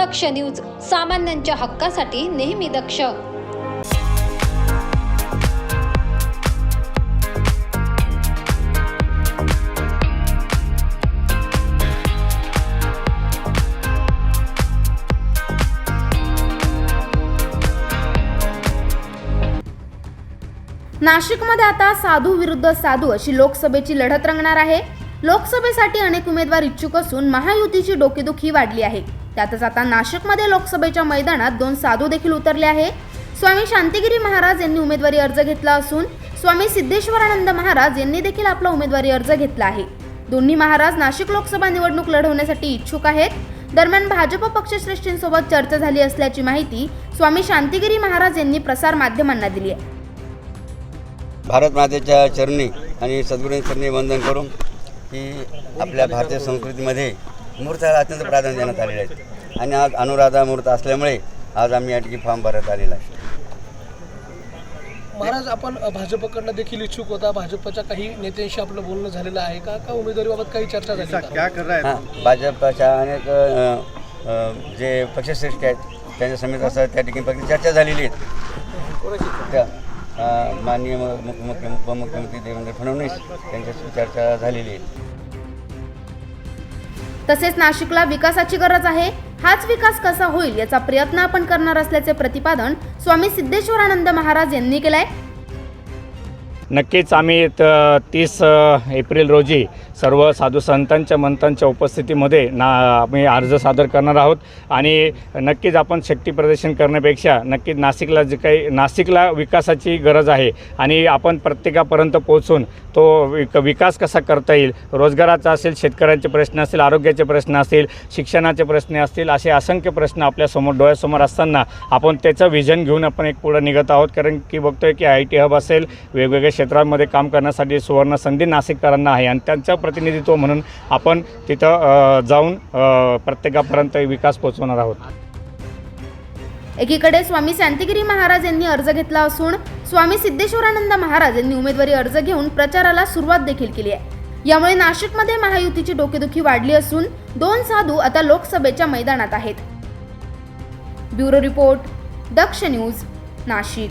दक्ष news सामान्यांच्या हक्कासाठी नेहमी दक्ष. नाशिकमध्ये आता साधू विरुद्ध साधू अशी लोकसभेची लढत रंगणार आहे. लोकसभेसाठी अनेक उमेदवार इच्छुक असून महायुतीची डोकेदुखी वाढली आहे. त्यातच आता नाशिकमध्ये लोकसभेच्या मैदानात दोन साधू देखील उतरले आहे. स्वामी शांतिगिरी महाराज यांनी उमेदवारी अर्ज घेतला असून स्वामी सिद्धेश्वरानंद महाराज यांनी देखील आपला उमेदवारी अर्ज घेतला आहे. दोन्ही महाराज नाशिक लोकसभा निवडणूक लढवण्यासाठी इच्छुक आहेत. दरम्यान भाजप पक्षश्रेष्ठींसोबत चर्चा झाली असल्याची माहिती स्वामी शांतिगिरी महाराज यांनी प्रसार माध्यमांना दिली आहे. भारत मातेच्या चरणी आणि सद्गुरूंच्या चरणी वंदन करून की आपल्या भारतीय संस्कृतीमध्ये मूर्ताला अत्यंत प्राधान्य देण्यात आलेले आहे आणि आज अनुराधा मूर्त असल्यामुळे आज आम्ही या ठिकाणी फॉर्म भरत आलेला आहे. महाराज आपण भाजपकडनं देखील इच्छुक होता. भाजपच्या काही नेत्यांशी आपलं बोलणं झालेलं आहे का? का उमेदवारीबाबत काही चर्चा झाली का? हां? भाजपच्या अनेक अ, अ, जे पक्षश्रेष्ठी आहेत त्यांच्या समेत असं त्या ठिकाणी फक्त चर्चा झालेली आहे. त्या माननीय मुख्यमंत्री उपमुख्यमंत्री देवेंद्र फडणवीस यांच्याशी चर्चा झालेली आहे. तसेच नाशिकला विकासाची गरज आहे. हाच विकास कसा होईल याचा प्रयत्न आपण करणार असल्याचे प्रतिपादन स्वामी सिद्धेश्वरानंद महाराज यांनी केलंय. नक्कीच आम्ही त तीस एप्रिल रोजी सर्व साधू संतांच्या मंतांच्या उपस्थितीमध्ये ना आम्ही अर्ज सादर करणार आहोत. आणि नक्कीच आपण शक्ती प्रदर्शन करण्यापेक्षा नक्कीच नाशिकला जे काही नाशिकला विकासाची गरज आहे. आणि आपण प्रत्येकापर्यंत पोहोचून तो विक विकास कसा करता येईल रोजगाराचा असेल शेतकऱ्यांचे प्रश्न असतील आरोग्याचे प्रश्न असतील शिक्षणाचे प्रश्न असतील असे असंख्य प्रश्न आपल्यासमोर डोळ्यासमोर असताना आपण त्याचं व्हिजन घेऊन आपण एक पुढं निघत आहोत. कारण की बघतोय की आय टी हब असेल वेगवेगळ्या क्षेत्रांमध्ये काम करण्यासाठी सुवर्ण संधी नाशिककरांना आहे. आणि त्यांचं प्रतिनिधित्व म्हणून आपण तिथं जाऊन प्रत्येकापर्यंत विकास पोहोचवणार आहोत. एकीकडे स्वामी शांतिगिरी महाराज यांनी अर्ज घेतला असून स्वामी सिद्धेश्वरानंद महाराज यांनी उमेदवारी अर्ज घेऊन प्रचाराला सुरुवात देखील केली आहे. यामुळे नाशिकमध्ये महायुतीची डोकेदुखी वाढली असून दोन साधू आता लोकसभेच्या मैदानात आहेत. Bureau report Daksh news Nashik.